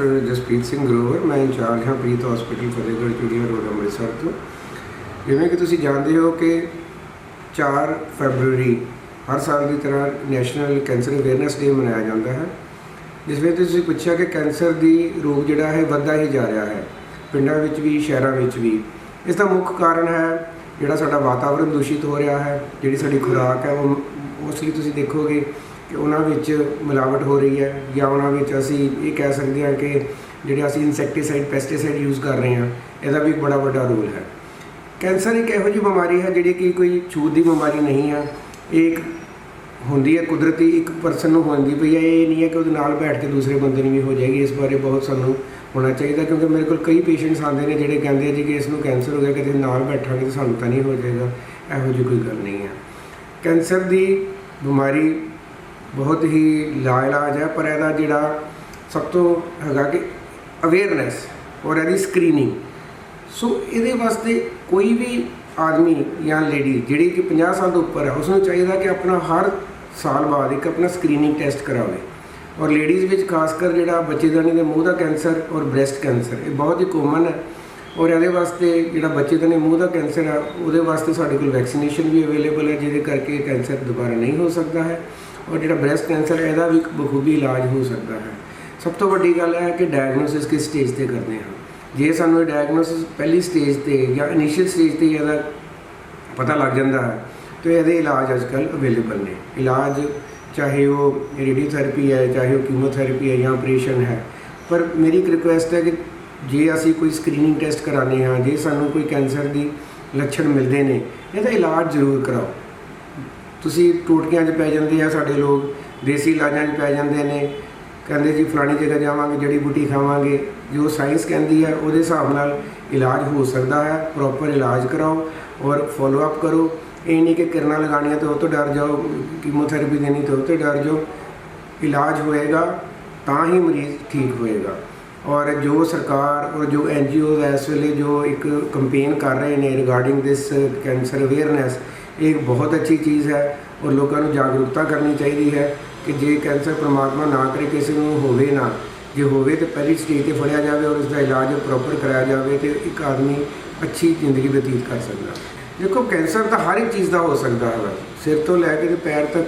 Doctor Jaspreet Singh Grover, ਮੈਂ incharge ਹਾਂ ਪ੍ਰੀਤ hospital Fatehgarh, ਚੂੜੀਆਂ ਰੋਡ, ਅੰਮ੍ਰਿਤਸਰ ਤੋਂ। ਜਿਵੇਂ ਕਿ ਤੁਸੀਂ ਜਾਣਦੇ ਹੋ ਕਿ 4 ਫਰਵਰੀ ਹਰ ਸਾਲ ਦੀ ਤਰ੍ਹਾਂ ਨੈਸ਼ਨਲ ਕੈਂਸਰ ਅਵੇਅਰਨੈਸ ਡੇ ਮਨਾਇਆ ਜਾਂਦਾ ਹੈ। ਜਿਸ ਵਿੱਚ ਤੁਸੀਂ ਪੁੱਛਿਆ ਕਿ ਕੈਂਸਰ ਦੀ ਰੋਗ ਜਿਹੜਾ ਹੈ ਵੱਧਦਾ ਹੀ ਜਾ ਰਿਹਾ ਹੈ, ਪਿੰਡਾਂ ਵਿੱਚ ਵੀ, ਸ਼ਹਿਰਾਂ ਵਿੱਚ ਵੀ। ਇਸ ਦਾ ਮੁੱਖ ਕਾਰਨ ਹੈ ਜਿਹੜਾ ਸਾਡਾ ਵਾਤਾਵਰਣ ਦੂਸ਼ਿਤ ਹੋ ਰਿਹਾ ਹੈ, ਜਿਹੜੀ ਸਾਡੀ ਖੁਰਾਕ ਹੈ, ਉਹ ਮੋਸਟਲੀ ਤੁਸੀਂ ਦੇਖੋਗੇ ਕਿ ਉਹਨਾਂ ਵਿੱਚ ਮਿਲਾਵਟ ਹੋ ਰਹੀ ਹੈ ਜਾਂ ਉਹਨਾਂ ਵਿੱਚ ਅਸੀਂ ਇਹ ਕਹਿ ਸਕਦੇ ਹਾਂ ਕਿ ਜਿਹੜੇ ਅਸੀਂ ਇਨਸੈਕਟੀਸਾਈਡ, ਪੈਸਟੀਸਾਈਡ ਯੂਜ਼ ਕਰ ਰਹੇ ਹਾਂ, ਇਹਦਾ ਵੀ ਇੱਕ ਬੜਾ ਵੱਡਾ ਰੋਲ ਹੈ। ਕੈਂਸਰ ਇੱਕ ਇਹੋ ਜਿਹੀ ਬਿਮਾਰੀ ਹੈ ਜਿਹੜੀ ਕਿ ਕੋਈ ਛੂਤ ਦੀ ਬਿਮਾਰੀ ਨਹੀਂ ਹੈ ਇਹ ਇੱਕ ਹੁੰਦੀ ਹੈ, ਕੁਦਰਤੀ ਇੱਕ ਪਰਸਨ ਨੂੰ ਹੁੰਦੀ ਪਈ ਹੈ। ਇਹ ਨਹੀਂ ਹੈ ਕਿ ਉਹਦੇ ਨਾਲ ਬੈਠ ਕੇ ਦੂਸਰੇ ਬੰਦੇ ਨੂੰ ਵੀ ਹੋ ਜਾਏਗੀ। ਇਸ ਬਾਰੇ ਬਹੁਤ ਸਾਨੂੰ ਹੋਣਾ ਚਾਹੀਦਾ ਕਿਉਂਕਿ ਮੇਰੇ ਕੋਲ ਕਈ ਪੇਸ਼ੈਂਟਸ ਆਉਂਦੇ ਨੇ ਜਿਹੜੇ ਕਹਿੰਦੇ ਆ ਜੀ ਕਿ ਇਸ ਨੂੰ ਕੈਂਸਰ ਹੋ ਗਿਆ, ਕਿਤੇ ਨਾਲ ਬੈਠਾਂਗੇ ਤਾਂ ਸਾਨੂੰ ਤਾਂ ਨਹੀਂ ਹੋ ਜਾਏਗਾ। ਇਹੋ ਜਿਹੀ ਕੋਈ ਗੱਲ ਨਹੀਂ ਹੈ। ਕੈਂਸਰ ਦੀ ਬਿਮਾਰੀ ਬਹੁਤ ਹੀ ਲਾਇਲਾਜ ਹੈ, ਪਰ ਇਹਦਾ ਜਿਹੜਾ ਸਭ ਤੋਂ ਹੈਗਾ ਕਿ ਅਵੇਅਰਨੈਸ ਔਰ ਇਹਦੀ ਸਕਰੀਨਿੰਗ ਸੋ ਇਹਦੇ ਵਾਸਤੇ ਕੋਈ ਵੀ ਆਦਮੀ ਜਾਂ ਲੇਡੀ ਜਿਹੜੀ ਕਿ 50 ਸਾਲ ਤੋਂ ਉੱਪਰ ਹੈ ਉਸ ਨੂੰ ਚਾਹੀਦਾ ਕਿ ਆਪਣਾ ਹਰ ਸਾਲ ਬਾਅਦ ਇੱਕ ਆਪਣਾ ਸਕਰੀਨਿੰਗ ਟੈਸਟ ਕਰਾਵੇ। ਔਰ ਲੇਡੀਜ਼ ਵਿੱਚ ਖਾਸ ਕਰ ਜਿਹੜਾ ਬੱਚੇਦਾਨੀ ਦੇ ਮੂੰਹ ਦਾ ਕੈਂਸਰ ਔਰ ਬ੍ਰੈਸਟ ਕੈਂਸਰ, ਇਹ ਬਹੁਤ ਹੀ ਕਾਮਨ ਹੈ। ਔਰ ਇਹਦੇ ਵਾਸਤੇ ਜਿਹੜਾ ਬੱਚੇਦਾਨੀ ਮੂੰਹ ਦਾ ਕੈਂਸਰ ਹੈ, ਉਹਦੇ ਵਾਸਤੇ ਸਾਡੇ ਕੋਲ ਵੈਕਸੀਨੇਸ਼ਨ ਵੀ ਅਵੇਲੇਬਲ ਹੈ, ਜਿਹਦੇ ਕਰਕੇ ਕੈਂਸਰ ਦੁਬਾਰਾ ਨਹੀਂ ਹੋ ਸਕਦਾ ਹੈ। ਔਰ ਜਿਹੜਾ ਬ੍ਰੈਸਟ ਕੈਂਸਰ ਹੈ, ਇਹਦਾ ਵੀ ਇੱਕ ਬਖੂਬੀ ਇਲਾਜ ਹੋ ਸਕਦਾ ਹੈ। ਸਭ ਤੋਂ ਵੱਡੀ ਗੱਲ ਹੈ ਕਿ ਡਾਇਗਨੋਸਿਸ ਕਿਸ ਸਟੇਜ ਤੇ ਕਰਦੇ ਹਾਂ ਜੇ ਸਾਨੂੰ ਇਹ ਡਾਇਗਨੋਸਿਸ ਪਹਿਲੀ ਸਟੇਜ ਤੇ ਜਾਂ ਇਨੀਸ਼ੀਅਲ ਸਟੇਜ ਤੇ ਇਹਦਾ ਪਤਾ ਲੱਗ ਜਾਂਦਾ ਹੈ, ਤੇ ਇਹਦੇ ਇਲਾਜ ਅੱਜਕੱਲ ਅਵੇਲੇਬਲ ਨੇ। ਇਲਾਜ ਚਾਹੇ ਉਹ ਰੇਡੀਓਥੈਰੇਪੀ ਹੈ, ਚਾਹੇ ਉਹ ਕੀਮੋਥੈਰੇਪੀ ਹੈ ਜਾਂ ਆਪਰੇਸ਼ਨ ਹੈ। ਪਰ ਮੇਰੀ ਇੱਕ ਰਿਕੁਐਸਟ ਹੈ ਕਿ ਜੇ ਅਸੀਂ ਕੋਈ ਸਕਰੀਨਿੰਗ ਟੈਸਟ ਕਰਾਉਂਦੇ ਹਾਂ, ਜੇ ਸਾਨੂੰ ਕੋਈ ਕੈਂਸਰ ਦੀ ਲੱਛਣ ਮਿਲਦੇ ਨੇ, ਇਹਦਾ ਇਲਾਜ ਜ਼ਰੂਰ ਕਰਾਓ। ਤੁਸੀਂ ਟੋਟਕਿਆਂ 'ਚ ਪੈ ਜਾਂਦੇ ਆ ਸਾਡੇ ਲੋਕ, ਦੇਸੀ ਇਲਾਜਾਂ 'ਚ ਪੈ ਜਾਂਦੇ ਨੇ। ਕਹਿੰਦੇ ਜੀ ਫਲਾਣੀ ਜਗ੍ਹਾ ਜਾਵਾਂਗੇ, ਜੜੀ ਬੂਟੀ ਖਾਵਾਂਗੇ। ਜੋ ਸਾਇੰਸ ਕਹਿੰਦੀ ਹੈ ਉਹਦੇ ਹਿਸਾਬ ਨਾਲ ਇਲਾਜ ਹੋ ਸਕਦਾ ਹੈ ਪ੍ਰੋਪਰ ਇਲਾਜ ਕਰਾਓ ਔਰ ਫੋਲੋ ਅਪ ਕਰੋ। ਇਹ ਨਹੀਂ ਕਿ ਕਿਰਨਾਂ ਲਗਾਉਣੀਆਂ ਤੇ ਉਹ ਤੋਂ ਡਰ ਜਾਓ, ਕੀਮੋਥੈਰੇਪੀ ਦੇਣੀ ਤੇ ਉਹ ਤੋਂ ਡਰ ਜਾਓ। ਇਲਾਜ ਹੋਏਗਾ, ਤਾਂ ਹੀ ਮਰੀਜ਼ ਠੀਕ ਹੋਏਗਾ। ਔਰ ਜੋ ਸਰਕਾਰ ਔਰ ਜੋ ਐਨ ਜੀ ਇਸ ਵੇਲੇ ਜੋ ਇੱਕ ਕੰਪੇਨ ਕਰ ਰਹੇ ਨੇ ਰਿਗਾਰਡਿੰਗ ਦਿਸ ਕੈਂਸਰ ਅਵੇਅਰਨੈਸ ਇਹ ਬਹੁਤ ਅੱਛੀ ਚੀਜ਼ ਹੈ ਔਰ ਲੋਕਾਂ ਨੂੰ ਜਾਗਰੂਕਤਾ ਕਰਨੀ ਚਾਹੀਦੀ ਹੈ ਕਿ ਜੇ ਕੈਂਸਰ ਪ੍ਰਮਾਤਮਾ ਨਾ ਕਰੇ, ਕਿਸੇ ਨੂੰ ਹੋਵੇ ਨਾ। ਜੇ ਹੋਵੇ ਤੇ ਪਹਿਲੀ ਸਟੇਜ ਤੇ ਫੜਿਆ ਜਾਵੇ ਔਰ ਉਸ ਦਾ ਇਲਾਜ ਪ੍ਰੋਪਰ ਕਰਾਇਆ ਜਾਵੇ ਤੇ ਇੱਕ ਆਦਮੀ ਅੱਛੀ ਜ਼ਿੰਦਗੀ ਬਤੀਤ ਕਰ ਸਕਦਾ। ਦੇਖੋ, ਕੈਂਸਰ ਤਾਂ ਹਰ ਇੱਕ ਚੀਜ਼ ਦਾ ਹੋ ਸਕਦਾ ਹੈ। ਸਿਰ ਤੋਂ ਲੈ ਕੇ ਤੇ ਪੈਰ ਤੱਕ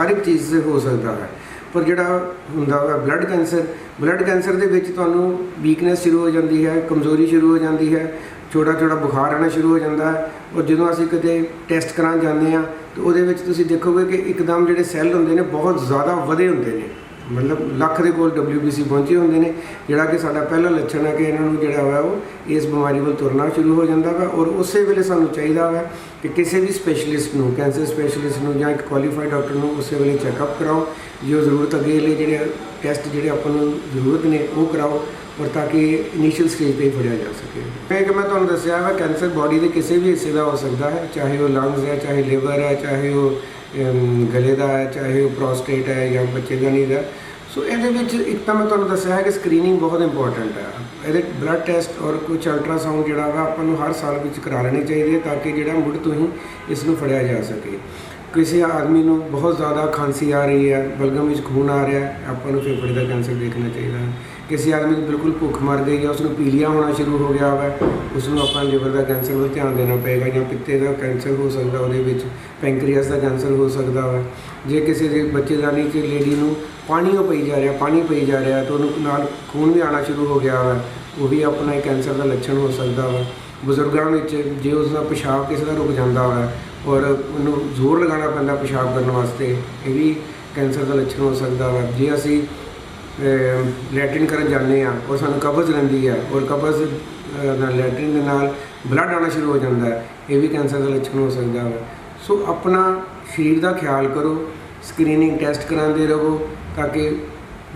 ਹਰ ਇੱਕ ਚੀਜ਼ ਦੇ ਹੋ ਸਕਦਾ ਹੈ। ਪਰ ਜਿਹੜਾ ਹੁੰਦਾ ਹੈ ਬਲੱਡ ਕੈਂਸਰ ਬਲੱਡ ਕੈਂਸਰ ਦੇ ਵਿੱਚ ਤੁਹਾਨੂੰ ਵੀਕਨੈਸ ਸ਼ੁਰੂ ਹੋ ਜਾਂਦੀ ਹੈ, ਕਮਜ਼ੋਰੀ ਸ਼ੁਰੂ ਹੋ ਜਾਂਦੀ ਹੈ। ਛੋਟਾ ਛੋਟਾ ਬੁਖਾਰ ਆਉਣਾ ਸ਼ੁਰੂ ਹੋ ਜਾਂਦਾ ਹੈ ਔਰ ਜਦੋਂ ਅਸੀਂ ਕਿਤੇ ਟੈਸਟ ਕਰਾਉਣ ਜਾਂਦੇ ਹਾਂ, ਤਾਂ ਉਹਦੇ ਵਿੱਚ ਤੁਸੀਂ ਦੇਖੋਗੇ ਕਿ ਇੱਕਦਮ ਜਿਹੜੇ ਸੈੱਲ ਹੁੰਦੇ ਨੇ ਬਹੁਤ ਜ਼ਿਆਦਾ ਵਧੇ ਹੁੰਦੇ ਨੇ। ਮਤਲਬ ਲੱਖ ਦੇ ਕੋਲ WBC ਪਹੁੰਚੇ ਹੁੰਦੇ ਨੇ, ਜਿਹੜਾ ਕਿ ਸਾਡਾ ਪਹਿਲਾ ਲੱਛਣ ਹੈ ਕਿ ਇਹਨਾਂ ਨੂੰ ਜਿਹੜਾ ਵਾ ਉਹ ਇਸ ਬਿਮਾਰੀ ਵੱਲ ਤੁਰਨਾ ਸ਼ੁਰੂ ਹੋ ਜਾਂਦਾ ਵਾ ਔਰ ਉਸੇ ਵੇਲੇ ਸਾਨੂੰ ਚਾਹੀਦਾ ਵਾ ਕਿ ਕਿਸੇ ਵੀ ਸਪੈਸ਼ਲਿਸਟ ਨੂੰ ਕੈਂਸਰ ਸਪੈਸ਼ਲਿਸਟ ਨੂੰ ਜਾਂ ਇੱਕ ਕੁਆਲੀਫਾਈਡ ਡਾਕਟਰ ਨੂੰ ਉਸੇ ਵੇਲੇ ਚੈੱਕਅਪ ਕਰਾਓ। ਜੋ ਜ਼ਰੂਰਤ ਅੱਗੇ ਲਈ ਜਿਹੜੇ ਟੈਸਟ ਜਿਹੜੇ ਆਪਾਂ ਨੂੰ ਜ਼ਰੂਰਤ ਨੇ ਉਹ ਕਰਾਓ। ਔਰ ਤਾਂ ਕਿ ਇਨੀਸ਼ੀਅਲ ਸਟੇਜ ਤੇ ਹੀ ਫੜਿਆ ਜਾ ਸਕੇ। ਮੈਂ ਕਿ ਮੈਂ ਤੁਹਾਨੂੰ ਦੱਸਿਆ ਹੈ ਕੈਂਸਰ ਬਾਡੀ ਦੇ ਕਿਸੇ ਵੀ ਹਿੱਸੇ ਦਾ ਹੋ ਸਕਦਾ ਹੈ, ਚਾਹੇ ਉਹ ਲੰਗਸ ਹੈ, ਚਾਹੇ ਲਿਵਰ ਹੈ, ਚਾਹੇ ਉਹ ਗਲੇ ਦਾ ਹੈ, ਚਾਹੇ ਉਹ ਪ੍ਰੋਸਟੇਟ ਹੈ ਜਾਂ ਬੱਚੇ ਦਾ ਨਹੀਂ ਦਾ। ਸੋ ਇਹਦੇ ਵਿੱਚ ਇੱਕ ਤਾਂ ਮੈਂ ਤੁਹਾਨੂੰ ਦੱਸਿਆ ਹੈ ਕਿ ਸਕਰੀਨਿੰਗ ਬਹੁਤ ਇੰਪੋਰਟੈਂਟ ਹੈ। ਇਹਦੇ ਬਲੱਡ ਟੈਸਟ ਔਰ ਕੁਝ ਅਲਟਰਾਸਾਊਂਡ ਜਿਹੜਾ ਵਾ, ਆਪਾਂ ਨੂੰ ਹਰ ਸਾਲ ਵਿੱਚ ਕਰਾ ਲੈਣੇ ਚਾਹੀਦੇ ਤਾਂ ਕਿ ਜਿਹੜਾ ਮੁੱਢ ਤੋਂ ਹੀ ਇਸ ਨੂੰ ਫੜਿਆ ਜਾ ਸਕੇ। ਕਿਸੇ ਆਦਮੀ ਨੂੰ ਬਹੁਤ ਜ਼ਿਆਦਾ ਖਾਂਸੀ ਆ ਰਹੀ ਹੈ, ਬਲਗਮ ਵਿੱਚ ਖੂਨ ਆ ਰਿਹਾ ਹੈ, ਆਪਾਂ ਨੂੰ ਫੇਫੜੇ ਦਾ ਕੈਂਸਰ ਦੇਖਣਾ ਚਾਹੀਦਾ ਹੈ। ਕਿਸੇ ਆਦਮੀ ਦੀ ਬਿਲਕੁਲ ਭੁੱਖ ਮਰ ਗਈ ਹੈ ਉਸ ਨੂੰ ਪੀਲੀਆ ਹੋਣਾ ਸ਼ੁਰੂ ਹੋ ਗਿਆ ਹੈ ਉਸ ਨੂੰ ਆਪਾਂ ਲਿਵਰ ਦਾ ਕੈਂਸਰ ਵੱਲ ਧਿਆਨ ਦੇਣਾ ਪਏਗਾ ਜਾਂ ਪਿੱਤੇ ਦਾ ਕੈਂਸਰ ਹੋ ਸਕਦਾ ਉਹਦੇ ਵਿੱਚ ਪੈਂਕਰੀਅਸ ਦਾ ਕੈਂਸਰ ਹੋ ਸਕਦਾ ਹੈ ਜੇ ਕਿਸੇ ਦੇ ਬੱਚੇਦਾਨੀ 'ਚ ਲੇਡੀ ਨੂੰ ਪਾਣੀ ਉਹ ਪਈ ਜਾ ਰਿਹਾ, ਪਾਣੀ ਪਈ ਜਾ ਰਿਹਾ ਤਾਂ ਉਹਨੂੰ ਨਾਲ ਖੂਨ ਵੀ ਆਉਣਾ ਸ਼ੁਰੂ ਹੋ ਗਿਆ ਹੈ ਉਹ ਵੀ ਆਪਣਾ ਕੈਂਸਰ ਦਾ ਲੱਛਣ ਹੋ ਸਕਦਾ ਵਾ ਬਜ਼ੁਰਗਾਂ ਵਿੱਚ ਜੇ ਉਸ ਦਾ ਪਿਸ਼ਾਬ ਕਿਸੇ ਦਾ ਰੁਕ ਜਾਂਦਾ ਹੈ ਔਰ ਉਹਨੂੰ ਜ਼ੋਰ ਲਗਾਉਣਾ ਪੈਂਦਾ ਪਿਸ਼ਾਬ ਕਰਨ ਵਾਸਤੇ, ਇਹ ਵੀ ਕੈਂਸਰ ਦਾ ਲੱਛਣ ਹੋ ਸਕਦਾ ਵਾ ਜੇ ਅਸੀਂ ਲੈਟਰਿਨ ਕਰਨ ਜਾਂਦੇ ਆ ਔਰ ਸਾਨੂੰ ਕਬਜ਼ ਰਹਿੰਦੀ ਹੈ ਔਰ ਕਬਜ਼ ਨਾਲ ਲੈਟਰਿਨ ਦੇ ਨਾਲ ਬਲੱਡ ਆਉਣਾ ਸ਼ੁਰੂ ਹੋ ਜਾਂਦਾ ਹੈ ਇਹ ਵੀ ਕੈਂਸਰ ਦਾ ਲੱਛਣ ਹੋ ਸਕਦਾ ਵਾ ਸੋ ਆਪਣਾ ਸਰੀਰ ਦਾ ਖਿਆਲ ਕਰੋ ਸਕਰੀਨਿੰਗ ਟੈਸਟ ਕਰਾਉਂਦੇ ਰਹੋ ਤਾਂ ਕਿ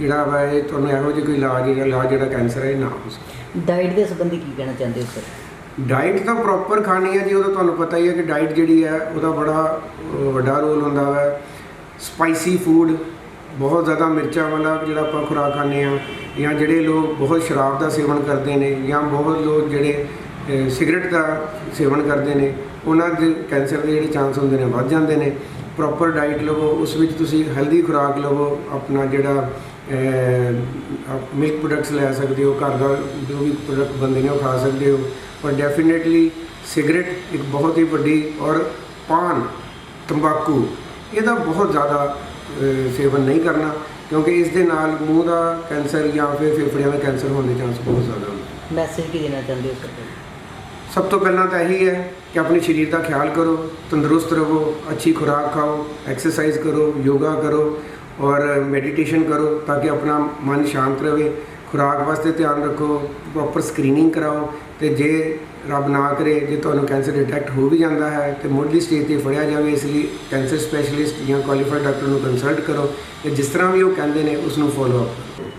ਜਿਹੜਾ ਵਾ ਇਹ ਤੁਹਾਨੂੰ ਇਹੋ ਜਿਹੀ ਕੋਈ ਇਲਾਜ ਜਿਹੜਾ ਇਲਾਜ ਜਿਹੜਾ ਕੈਂਸਰ ਹੈ ਇਹ ਨਾ ਹੋ ਸਕੇ। ਡਾਈਟ ਦੇ ਸੰਬੰਧੀ ਕੀ ਕਹਿਣਾ ਚਾਹੁੰਦੇ ਹੋ ਸਰ ਡਾਈਟ ਤਾਂ ਪ੍ਰੋਪਰ ਖਾਣੀ ਹੈ ਜੀ ਉਹਦਾ ਤੁਹਾਨੂੰ ਪਤਾ ਹੀ ਹੈ ਕਿ ਡਾਈਟ ਜਿਹੜੀ ਹੈ ਉਹਦਾ ਬੜਾ ਵੱਡਾ ਰੋਲ ਹੁੰਦਾ ਹੈ ਸਪਾਈਸੀ ਫੂਡ ਬਹੁਤ ਜ਼ਿਆਦਾ ਮਿਰਚਾਂ ਵਾਲਾ ਜਿਹੜਾ ਆਪਾਂ ਖੁਰਾਕ ਖਾਂਦੇ ਆ ਜਾਂ ਜਿਹੜੇ ਲੋਕ ਬਹੁਤ ਸ਼ਰਾਬ ਦਾ ਸੇਵਨ ਕਰਦੇ ਨੇ, ਜਾਂ ਬਹੁਤ ਲੋਕ ਜਿਹੜੇ ਸਿਗਰਟ ਦਾ ਸੇਵਨ ਕਰਦੇ ਨੇ, ਉਹਨਾਂ ਦੇ ਕੈਂਸਰ ਦੇ ਜਿਹੜੇ ਚਾਂਸ ਹੁੰਦੇ ਨੇ ਵੱਧ ਜਾਂਦੇ ਨੇ। ਪ੍ਰੋਪਰ ਡਾਈਟ ਲਵੋ, ਉਸ ਵਿੱਚ ਤੁਸੀਂ ਹੈਲਦੀ ਖੁਰਾਕ ਲਵੋ, ਆਪਣਾ ਜਿਹੜਾ ਮਿਲਕ ਪ੍ਰੋਡਕਟਸ ਲੈ ਸਕਦੇ ਹੋ, ਘਰ ਦਾ ਜੋ ਵੀ ਪ੍ਰੋਡਕਟ ਬੰਦੇ ਨੇ ਉਹ ਖਾ ਸਕਦੇ ਹੋ। ਪਰ ਡੈਫੀਨੇਟਲੀ ਸਿਗਰਟ ਇੱਕ ਬਹੁਤ ਹੀ ਵੱਡੀ ਔਰ ਪਾਨ ਤੰਬਾਕੂ, ਇਹਦਾ ਬਹੁਤ ਜ਼ਿਆਦਾ ਸੇਵਨ ਨਹੀਂ ਕਰਨਾ ਕਿਉਂਕਿ ਇਸ ਦੇ ਨਾਲ ਮੂੰਹ ਦਾ ਕੈਂਸਰ ਜਾਂ ਫਿਰ ਫੇਫੜਿਆਂ ਦਾ ਕੈਂਸਰ ਹੋਣ ਦੇ ਚਾਂਸ ਬਹੁਤ ਜ਼ਿਆਦਾ ਹੁੰਦੇ ਮੈਸੇਜ ਕੀ ਦੇਣਾ ਚਾਹੁੰਦੇ ਹੋ ਸਰ ਸਭ ਤੋਂ ਪਹਿਲਾਂ ਤਾਂ ਇਹੀ ਹੈ ਕਿ ਆਪਣੇ ਸਰੀਰ ਦਾ ਖਿਆਲ ਕਰੋ ਤੰਦਰੁਸਤ ਰਹੋ ਅੱਛੀ ਖੁਰਾਕ ਖਾਓ ਐਕਸਰਸਾਈਜ਼ ਕਰੋ ਯੋਗਾ ਕਰੋ ਔਰ ਮੈਡੀਟੇਸ਼ਨ ਕਰੋ ਤਾਂ ਕਿ ਆਪਣਾ ਮਨ ਸ਼ਾਂਤ ਰਹੇ। ਖੁਰਾਕ ਵਾਸਤੇ ਧਿਆਨ ਰੱਖੋ ਪ੍ਰੋਪਰ ਸਕਰੀਨਿੰਗ ਕਰਾਓ, ਤੇ ਜੇ ਰੱਬ ਨਾ ਕਰੇ, ਜੇ ਤੁਹਾਨੂੰ ਕੈਂਸਰ ਡਿਟੈਕਟ ਹੋ ਵੀ ਜਾਂਦਾ ਹੈ, ਤੇ ਮੁੱਢਲੀ ਸਟੇਜ ਤੇ ਫੜਿਆ ਜਾਵੇ, ਇਸ ਲਈ ਕੈਂਸਰ ਸਪੈਸ਼ਲਿਸਟ ਜਾਂ ਕੁਆਲੀਫਾਈਡ ਡਾਕਟਰ ਨੂੰ ਕੰਸਲਟ ਕਰੋ, ਤੇ ਜਿਸ ਤਰ੍ਹਾਂ ਵੀ ਉਹ ਕਹਿੰਦੇ ਨੇ ਉਸ ਨੂੰ ਫੋਲੋ ਅਪ ਕਰੋ।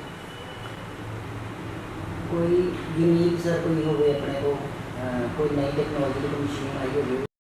ਕੋਈ ਯੂਨੀਕ ਸਰ ਕੋਈ ਹੋਵੇ ਆਪਣੇ ਕੋਲ ਕੋਈ ਨਈ ਟੈਕਨੋਲੋਜੀ ਦੀ ਮਸ਼ੀਨ ਆਈ ਹੋਵੇ